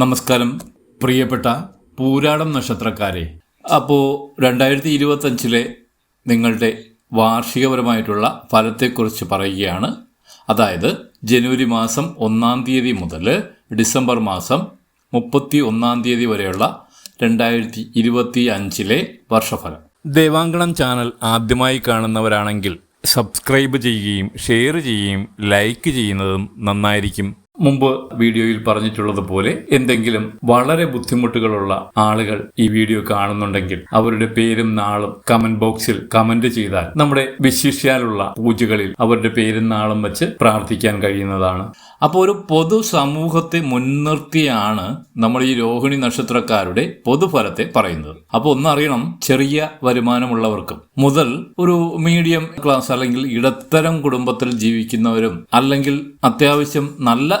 നമസ്കാരം പ്രിയപ്പെട്ട പൂരാടം നക്ഷത്രക്കാരെ. അപ്പോൾ രണ്ടായിരത്തി ഇരുപത്തഞ്ചിലെ നിങ്ങളുടെ വാർഷികപരമായിട്ടുള്ള ഫലത്തെക്കുറിച്ച് പറയുകയാണ്. അതായത് ജനുവരി മാസം ഒന്നാം തീയതി മുതൽ ഡിസംബർ മാസം മുപ്പത്തി ഒന്നാം തീയതി വരെയുള്ള രണ്ടായിരത്തി ഇരുപത്തി അഞ്ചിലെ വർഷഫലം. ദേവാങ്കണം ചാനൽ ആദ്യമായി കാണുന്നവരാണെങ്കിൽ സബ്സ്ക്രൈബ് ചെയ്യുകയും ഷെയർ ചെയ്യുകയും ലൈക്ക് ചെയ്യുന്നതും നന്നായിരിക്കും. മുമ്പ് വീഡിയോയിൽ പറഞ്ഞിട്ടുള്ളതുപോലെ എന്തെങ്കിലും വളരെ ബുദ്ധിമുട്ടുകളുള്ള ആളുകൾ ഈ വീഡിയോ കാണുന്നുണ്ടെങ്കിൽ അവരുടെ പേരും നാളും കമന്റ് ബോക്സിൽ കമന്റ് ചെയ്താൽ നമ്മുടെ വിശിഷ്യാലുള്ള പൂജകളിൽ അവരുടെ പേരും നാളും വെച്ച് പ്രാർത്ഥിക്കാൻ കഴിയുന്നതാണ്. അപ്പോൾ ഒരു പൊതു സമൂഹത്തെ മുൻനിർത്തിയാണ് നമ്മൾ ഈ രോഹിണി നക്ഷത്രക്കാരുടെ പൊതുഫലത്തെ പറയുന്നത്. അപ്പോൾ ഒന്നറിയണം ചെറിയ വരുമാനമുള്ളവർക്കും മുതൽ ഒരു മീഡിയം ക്ലാസ് അല്ലെങ്കിൽ ഇടത്തരം കുടുംബത്തിൽ ജീവിക്കുന്നവരും അല്ലെങ്കിൽ അത്യാവശ്യം നല്ല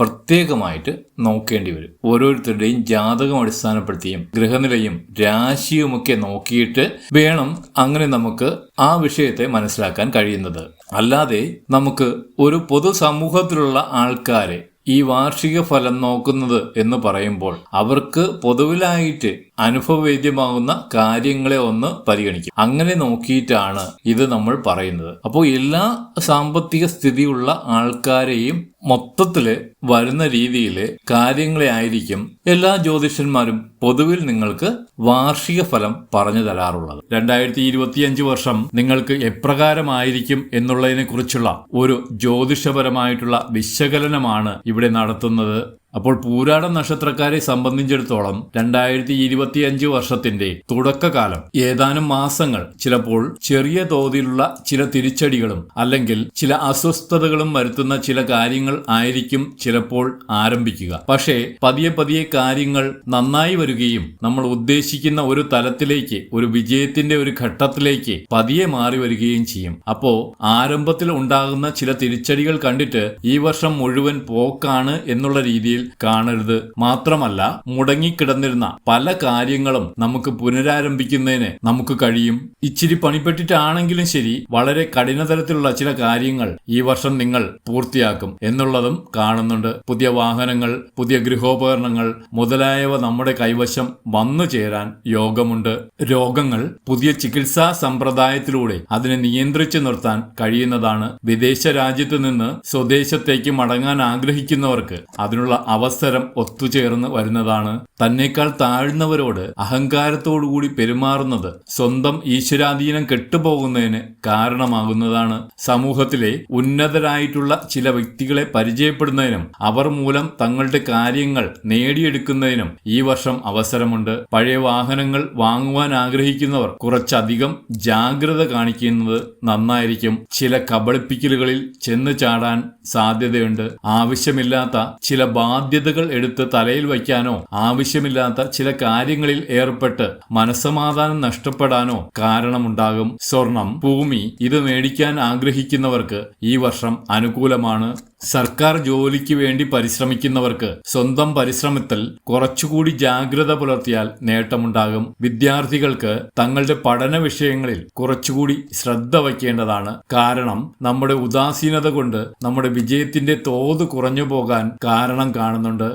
പ്രത്യേകമായിട്ട് നോക്കേണ്ടി വരും. ഓരോരുത്തരുടെയും ജാതകം അടിസ്ഥാനപ്പെടുത്തിയും ഗ്രഹനിലയും രാശിയുമൊക്കെ നോക്കിയിട്ട് വേണം അങ്ങനെ നമുക്ക് ആ വിഷയത്തെ മനസ്സിലാക്കാൻ കഴിയുന്നത്. അല്ലാതെ നമുക്ക് ഒരു പൊതുസമൂഹത്തിലുള്ള ആൾക്കാരെ ഈ വാർഷിക ഫലം നോക്കുന്നത് എന്ന് പറയുമ്പോൾ അവർക്ക് പൊതുവിലായിട്ട് അനുഭവവേദ്യമാകുന്ന കാര്യങ്ങളെ ഒന്ന് പരിഗണിക്കും. അങ്ങനെ നോക്കിയിട്ടാണ് ഇത് നമ്മൾ പറയുന്നത്. അപ്പോൾ എല്ലാ സാമ്പത്തിക സ്ഥിതിയുള്ള ആൾക്കാരെയും മൊത്തത്തിൽ വരുന്ന രീതിയിൽ കാര്യങ്ങളെ ആയിരിക്കും എല്ലാ ജ്യോതിഷന്മാരും പൊതുവിൽ നിങ്ങൾക്ക് വാർഷിക ഫലം പറഞ്ഞു തരാറുള്ളത്. രണ്ടായിരത്തി ഇരുപത്തിയഞ്ച് വർഷം നിങ്ങൾക്ക് എപ്രകാരമായിരിക്കും എന്നുള്ളതിനെ കുറിച്ചുള്ള ഒരു ജ്യോതിഷപരമായിട്ടുള്ള വിശകലനമാണ് ഇവിടെ നടത്തുന്നത് അപ്പോൾ പൂരാട നക്ഷത്രക്കാരെ സംബന്ധിച്ചിടത്തോളം രണ്ടായിരത്തി ഇരുപത്തിയഞ്ച് വർഷത്തിന്റെ തുടക്കകാലം. ഏതാനും മാസങ്ങൾ ചിലപ്പോൾ ചെറിയ തോതിലുള്ള ചില തിരിച്ചടികളും അല്ലെങ്കിൽ ചില അസ്വസ്ഥതകളും വരുത്തുന്ന ചില കാര്യങ്ങൾ ആയിരിക്കും ചിലപ്പോൾ ആരംഭിക്കുക. പക്ഷേ പതിയെ പതിയെ കാര്യങ്ങൾ നന്നായി വരികയും നമ്മൾ ഉദ്ദേശിക്കുന്ന ഒരു തലത്തിലേക്ക് ഒരു വിജയത്തിന്റെ ഒരു ഘട്ടത്തിലേക്ക് പതിയെ മാറി വരികയും ചെയ്യും. അപ്പോ ആരംഭത്തിൽ ഉണ്ടാകുന്ന ചില തിരിച്ചടികൾ കണ്ടിട്ട് ഈ വർഷം മുഴുവൻ പോക്കാണ് എന്നുള്ള രീതിയിൽ കാണരുത്. മാത്രമല്ല മുടങ്ങിക്കിടന്നിരുന്ന പല കാര്യങ്ങളും നമുക്ക് പുനരാരംഭിക്കുന്നതിന് നമുക്ക് കഴിയും. ഇച്ചിരി പണിപ്പെട്ടിട്ടാണെങ്കിലും ശരി വളരെ കഠിനതരത്തിലുള്ള ചില കാര്യങ്ങൾ ഈ വർഷം നിങ്ങൾ പൂർത്തിയാക്കും എന്നുള്ളതും കാണുന്നുണ്ട്. പുതിയ വാഹനങ്ങൾ പുതിയ ഗൃഹോപകരണങ്ങൾ മുതലായവ നമ്മുടെ കൈവശം വന്നു ചേരാൻ യോഗമുണ്ട്. രോഗങ്ങൾ പുതിയ ചികിത്സാ സമ്പ്രദായത്തിലൂടെ അതിനെ നിയന്ത്രിച്ചു നിർത്താൻ കഴിയുന്നതാണ്. വിദേശ രാജ്യത്ത് നിന്ന് സ്വദേശത്തേക്ക് മടങ്ങാൻ ആഗ്രഹിക്കുന്നവർക്ക് അതിനുള്ള അവസരം ഒത്തുചേർന്ന് വരുന്നതാണ്. തന്നേക്കാൾ താഴ്ന്നവരോട് അഹങ്കാരത്തോടുകൂടി പെരുമാറുന്നത് സ്വന്തം ഈശ്വരാധീനം കെട്ടുപോകുന്നതിന് കാരണമാകുന്നതാണ്. സമൂഹത്തിലെ ഉന്നതരായിട്ടുള്ള ചില വ്യക്തികളെ പരിചയപ്പെടുന്നതിനും അവർ മൂലം തങ്ങളുടെ കാര്യങ്ങൾ നേടിയെടുക്കുന്നതിനും ഈ വർഷം അവസരമുണ്ട്. പഴയ വാഹനങ്ങൾ വാങ്ങുവാൻ ആഗ്രഹിക്കുന്നവർ കുറച്ചധികം ജാഗ്രത കാണിക്കുന്നത് നന്നായിരിക്കും. ചില കബളിപ്പിക്കലുകളിൽ ചെന്ന് ചാടാൻ സാധ്യതയുണ്ട്. ആവശ്യമില്ലാത്ത ചില ബാധ്യതകൾ എടുത്ത് തലയിൽ വയ്ക്കാനോ ആവശ്യമില്ലാത്ത ചില കാര്യങ്ങളിൽ ഏർപ്പെട്ട് മനസ്സമാധാനം നഷ്ടപ്പെടാനോ കാരണമുണ്ടാകും. സ്വർണം ഭൂമി ഇത് മേടിക്കാൻ ആഗ്രഹിക്കുന്നവർക്ക് ഈ വർഷം അനുകൂലമാണ്. സർക്കാർ ജോലിക്ക് വേണ്ടി പരിശ്രമിക്കുന്നവർക്ക് സ്വന്തം പരിശ്രമത്തിൽ കുറച്ചുകൂടി ജാഗ്രത പുലർത്തിയാൽ നേട്ടമുണ്ടാകും. വിദ്യാർത്ഥികൾക്ക് തങ്ങളുടെ പഠന വിഷയങ്ങളിൽ കുറച്ചുകൂടി ശ്രദ്ധ വയ്ക്കേണ്ടതാണ്. കാരണം നമ്മുടെ ഉദാസീനത കൊണ്ട് നമ്മുടെ വിജയത്തിന്റെ തോത് കുറഞ്ഞു പോകാൻ കാരണം കാണുന്നുണ്ട്.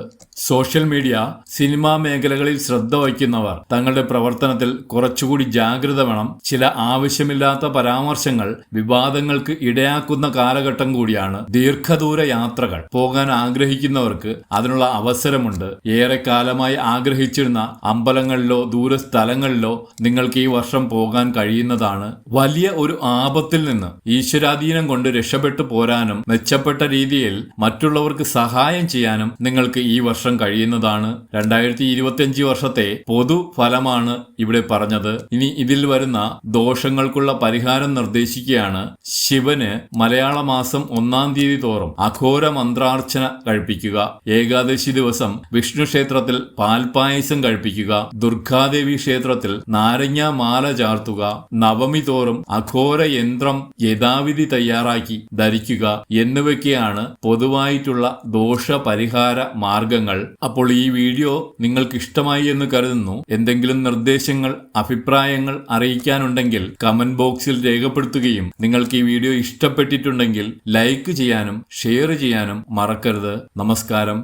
സോഷ്യൽ മീഡിയ സിനിമാ മേഖലകളിൽ ശ്രദ്ധ വയ്ക്കുന്നവർ തങ്ങളുടെ പ്രവർത്തനത്തിൽ കുറച്ചുകൂടി ജാഗ്രത വേണം. ചില ആവശ്യമില്ലാത്ത പരാമർശങ്ങൾ വിവാദങ്ങൾക്ക് ഇടയാക്കുന്ന കാലഘട്ടം കൂടിയാണ് ദീർഘദൂര യാത്രകൾ. പോകാൻ ആഗ്രഹിക്കുന്നവർക്ക് അതിനുള്ള അവസരമുണ്ട്. ഏറെ കാലമായി ആഗ്രഹിച്ചിരുന്ന അമ്പലങ്ങളിലോ ദൂരസ്ഥലങ്ങളിലോ നിങ്ങൾക്ക് ഈ വർഷം പോകാൻ കഴിയുന്നതാണ്. വലിയ ഒരു ആപത്തിൽ നിന്ന് ഈശ്വരാധീനം കൊണ്ട് രക്ഷപ്പെട്ടു പോരാനും മെച്ചപ്പെട്ട രീതിയിൽ മറ്റുള്ളവർക്ക് സഹായം ചെയ്യാനും നിങ്ങൾക്ക് ഈ വർഷം വർഷം കഴിയുന്നതാണ് രണ്ടായിരത്തി ഇരുപത്തിയഞ്ച് വർഷത്തെ പൊതു ഫലമാണ് ഇവിടെ പറഞ്ഞത്. ഇനി ഇതിൽ വരുന്ന ദോഷങ്ങൾക്കുള്ള പരിഹാരം നിർദ്ദേശിക്കുകയാണ് ശിവന് മലയാള മാസം ഒന്നാം തീയതി തോറും അഘോര മന്ത്രാർച്ചന കഴിപ്പിക്കുക. ഏകാദശി ദിവസം വിഷ്ണു ക്ഷേത്രത്തിൽ പാൽപായസം കഴിപ്പിക്കുക. ദുർഗാദേവി ക്ഷേത്രത്തിൽ നാരങ്ങ മാല ചാർത്തുക. നവമി തോറും അഘോര യന്ത്രം യഥാവിധി തയ്യാറാക്കി ധരിക്കുക എന്നിവയ്ക്കാണ് പൊതുവായിട്ടുള്ള ദോഷ പരിഹാര മാർഗങ്ങൾ അപ്പോൾ ഈ വീഡിയോ നിങ്ങൾക്ക് ഇഷ്ടമായി എന്ന് കരുതുന്നു. എന്തെങ്കിലും നിർദ്ദേശങ്ങൾ അഭിപ്രായങ്ങൾ അറിയിക്കാനുണ്ടെങ്കിൽ കമന്റ് ബോക്സിൽ രേഖപ്പെടുത്തുകയും നിങ്ങൾക്ക് ഈ വീഡിയോ ഇഷ്ടപ്പെട്ടിട്ടുണ്ടെങ്കിൽ ലൈക്ക് ചെയ്യാനും ഷെയർ ചെയ്യാനും മറക്കരുത്. നമസ്കാരം.